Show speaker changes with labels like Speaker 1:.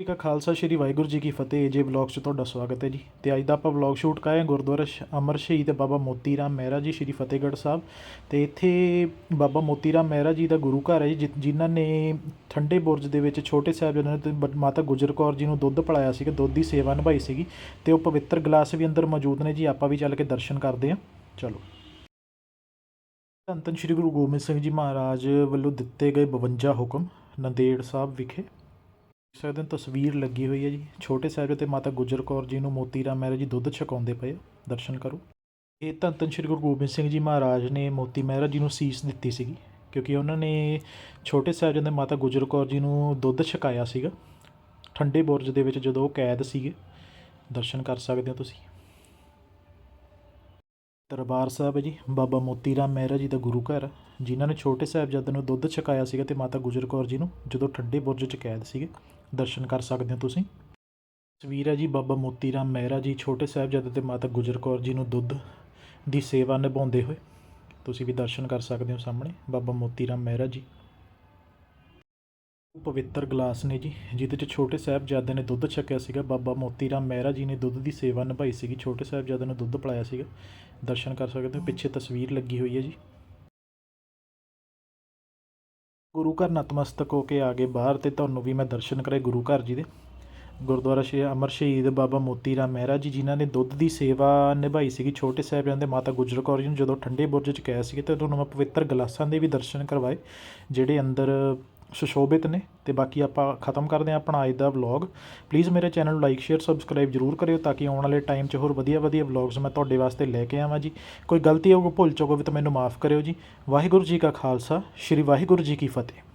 Speaker 1: ਜੀ ਕਾ ਖਾਲਸਾ, ਸ਼੍ਰੀ ਵਾਹਿਗੁਰੂ ਜੀ ਕੀ ਫਤਿਹ। ਜੇ ਵਲੌਗ 'ਚ ਤੁਹਾਡਾ ਸਵਾਗਤ ਹੈ ਜੀ। ਤੇ ਅੱਜ ਦਾ ਆਪਾਂ ਵਲੌਗ ਸ਼ੂਟ ਕਾਇਆ ਗੁਰਦੁਆਰਾ ਸ਼- ਅਮਰ ਸ਼ਹੀਦ ਬਾਬਾ ਮੋਤੀ ਰਾਮ ਮਹਿਰਾ ਜੀ, ਸ਼੍ਰੀ ਫਤਿਹਗੜ੍ਹ ਸਾਹਿਬ। ਤੇ ਇੱਥੇ ਬਾਬਾ ਮੋਤੀ ਰਾਮ ਮਹਿਰਾ ਜੀ ਦਾ ਗੁਰੂ ਘਰ ਹੈ ਜੀ, ਜਿ- ਜਿਨ੍ਹਾਂ ਨੇ ਠੰਡੇ ਬੁਰਜ ਦੇ ਵਿੱਚ ਛੋਟੇ ਸਾਹਿਬਜ਼ਾਦਿਆਂ ਤੇ ਬ- ਮਾਤਾ ਗੁਜਰ ਕੌਰ ਜੀ ਨੂੰ ਦੁੱਧ ਪਿਲਾਇਆ ਸੀਗਾ, ਦੁੱਧ ਦੀ ਸੇਵਾ ਨਿਭਾਈ ਸੀਗੀ। ਤੇ ਉਹ ਪਵਿੱਤਰ ਗਲਾਸ ਵੀ ਅੰਦਰ ਮੌਜੂਦ ਨੇ ਜੀ, ਆਪਾਂ ਵੀ ਚੱਲ ਕੇ ਦਰਸ਼ਨ ਕਰਦੇ ਹਾਂ। ਚਲੋ। ਧੰਨ ਧੰਨ ਸ਼੍ਰੀ ਗੁਰੂ ਗੋਬਿੰਦ ਸਿੰਘ ਜੀ ਮਹਾਰਾਜ ਵੱਲੋਂ ਦਿੱਤੇ ਗਏ 52 ਹੁਕਮ ਨੰਦੇੜ ਸਾਹਿਬ ਵਿਖੇ। ਸਕਦੇ ਹੋ ਤਸਵੀਰ ਲੱਗੀ ਹੋਈ ਹੈ ਜੀ। ਛੋਟੇ ਸਾਹਿਬਜ਼ਾਦੇ ਮਾਤਾ ਗੁਜਰ ਕੌਰ ਜੀ ਨੂੰ ਮੋਤੀ ਰਾਮ ਮਹਿਰਾ ਜੀ ਦੁੱਧ ਛਕਾਉਂਦੇ ਪਏ ਆ। ਦਰਸ਼ਨ ਕਰੋ। ਇਹ ਧੰਨ ਧੰਨ ਸ਼੍ਰੀ ਗੁਰੂ ਗੋਬਿੰਦ ਸਿੰਘ ਜੀ ਮਹਾਰਾਜ ਨੇ ਮੋਤੀ ਮਹਿਰਾ ਜੀ ਨੂੰ ਸੀਸ ਦਿੱਤੀ ਸੀਗੀ, ਕਿਉਂਕਿ ਉਹਨਾਂ ਨੇ ਛੋਟੇ ਸਾਹਿਬਜ਼ਾਦੇ ਮਾਤਾ ਗੁਜਰ ਕੌਰ ਜੀ ਨੂੰ ਦੁੱਧ ਛਕਾਇਆ ਸੀਗਾ। ਠੰਡੇ ਬੁਰਜ ਦੇ ਵਿੱਚ ਜਦੋਂ ਉਹ ਕੈਦ ਸੀਗੇ, ਦਰਸ਼ਨ ਕਰ ਸਕਦੇ ਹੋ ਤੁਸੀਂ। ਦਰਬਾਰ ਸਾਹਿਬ ਹੈ ਜੀ। ਬਾਬਾ ਮੋਤੀ ਰਾਮ ਮਹਿਰਾ ਜੀ ਦਾ ਗੁਰੂ ਘਰ। ਜਿਨ੍ਹਾਂ ਨੇ ਛੋਟੇ ਸਾਹਿਬਜ਼ਾਦਿਆਂ ਨੂੰ ਦੁੱਧ ਛਕਾਇਆ ਸੀਗਾ ਅਤੇ ਮਾਤਾ ਗੁਜਰ ਕੌਰ ਜੀ ਨੂੰ ਜਦੋਂ ਠੰਡੇ ਬੁਰਜ 'ਚ ਕੈਦ ਸੀਗੇ। ਦਰਸ਼ਨ ਕਰ ਸਕਦੇ ਹੋ ਤੁਸੀਂ। ਤਸਵੀਰ ਹੈ ਜੀ ਬਾਬਾ ਮੋਤੀ ਰਾਮ ਮਹਿਰਾ ਜੀ, ਛੋਟੇ ਸਾਹਿਬਜ਼ਾਦੇ ਤੇ ਮਾਤਾ ਗੁਜਰ ਕੌਰ ਜੀ ਨੂੰ ਦੁੱਧ ਦੀ ਸੇਵਾ ਨਿਭਾਉਂਦੇ ਹੋਏ। ਤੁਸੀਂ ਵੀ ਦਰਸ਼ਨ ਕਰ ਸਕਦੇ ਹੋ ਸਾਹਮਣੇ। ਬਾਬਾ ਮੋਤੀ ਰਾਮ ਮਹਿਰਾ ਜੀ। ਪਵਿੱਤਰ ਗਲਾਸ ਨੇ ਜੀ, ਜਿਹਦੇ 'ਚ ਛੋਟੇ ਸਾਹਿਬਜ਼ਾਦੇ ਨੇ ਦੁੱਧ ਛਕਿਆ ਸੀਗਾ। ਬਾਬਾ ਮੋਤੀ ਰਾਮ ਮਹਿਰਾ ਜੀ ਨੇ ਦੁੱਧ ਦੀ ਸੇਵਾ ਨਿਭਾਈ ਸੀਗੀ। ਛੋਟੇ ਸਾਹਿਬਜ਼ਾਦੇ ਨੂੰ ਦੁੱਧ ਪਿਲਾਇਆ ਸੀਗਾ। ਦਰਸ਼ਨ ਕਰ ਸਕਦੇ ਹੋ, ਪਿੱਛੇ ਤਸਵੀਰ ਲੱਗੀ ਹੋਈ ਹੈ ਜੀ। ਗੁਰੂ ਘਰ ਨਤਮਸਤਕ ਹੋ ਕੇ ਆ ਗਏ ਬਾਹਰ ਤੇ ਤੁਹਾਨੂੰ ਵੀ ਮੈਂ ਦਰਸ਼ਨ ਕਰਾਏ ਗੁਰੂ ਘਰ ਜੀ ਦੇ। ਗੁਰਦੁਆਰਾ ਸ਼੍ਰੀ ਅਮਰ ਸ਼ਹੀਦ ਬਾਬਾ ਮੋਤੀ ਰਾਮ ਮਹਿਰਾ ਜੀ, ਜਿਨ੍ਹਾਂ ਨੇ ਦੁੱਧ ਦੀ ਸੇਵਾ ਨਿਭਾਈ ਸੀਗੀ। ਛੋਟੇ ਸਾਹਿਬਜ਼ਾਦੇ ਮਾਤਾ ਗੁਜਰ ਕੌਰ ਜੀ ਨੂੰ ਜਦੋਂ ਠੰਡੇ ਬੁਰਜ 'ਚ ਕੈਦ ਸੀਗੇ, ਤਾਂ ਤੁਹਾਨੂੰ ਮੈਂ ਪਵਿੱਤਰ ਗਲਾਸਾਂ ਦੇ ਵੀ ਦਰਸ਼ਨ ਕਰਵਾਏ, ਜਿਹੜੇ ਅੰਦਰ ਸੁਸ਼ੋਭਿਤ ਨੇ ਤੇ ਬਾਕੀ ਆਪਾਂ ਖਤਮ ਕਰਦੇ ਹਾਂ ਆਪਣਾ ਅੱਜ ਦਾ ਵਲੌਗ ਪਲੀਜ਼ ਮੇਰੇ ਚੈਨਲ ਨੂੰ ਲਾਈਕ ਸ਼ੇਅਰ ਸਬਸਕ੍ਰਾਈਬ ਜਰੂਰ ਕਰਿਓ ਤਾਂ ਕਿ ਆਉਣ ਵਾਲੇ ਟਾਈਮ 'ਚ ਹੋਰ ਵਧੀਆ ਵਧੀਆ ਵਲੌਗਸ ਮੈਂ ਤੁਹਾਡੇ ਵਾਸਤੇ ਲੈ ਕੇ ਆਵਾਂ ਜੀ। ਕੋਈ ਗਲਤੀ ਹੋਵੇ ਭੁੱਲ ਚੁੱਕੋ ਵੀ ਤਾਂ ਮੈਨੂੰ ਮਾਫ ਕਰਿਓ ਜੀ। ਵਾਹਿਗੁਰੂ ਜੀ ਕਾ ਖਾਲਸਾ, ਸ਼੍ਰੀ ਵਾਹਿਗੁਰੂ ਜੀ ਕੀ ਫਤਿਹ।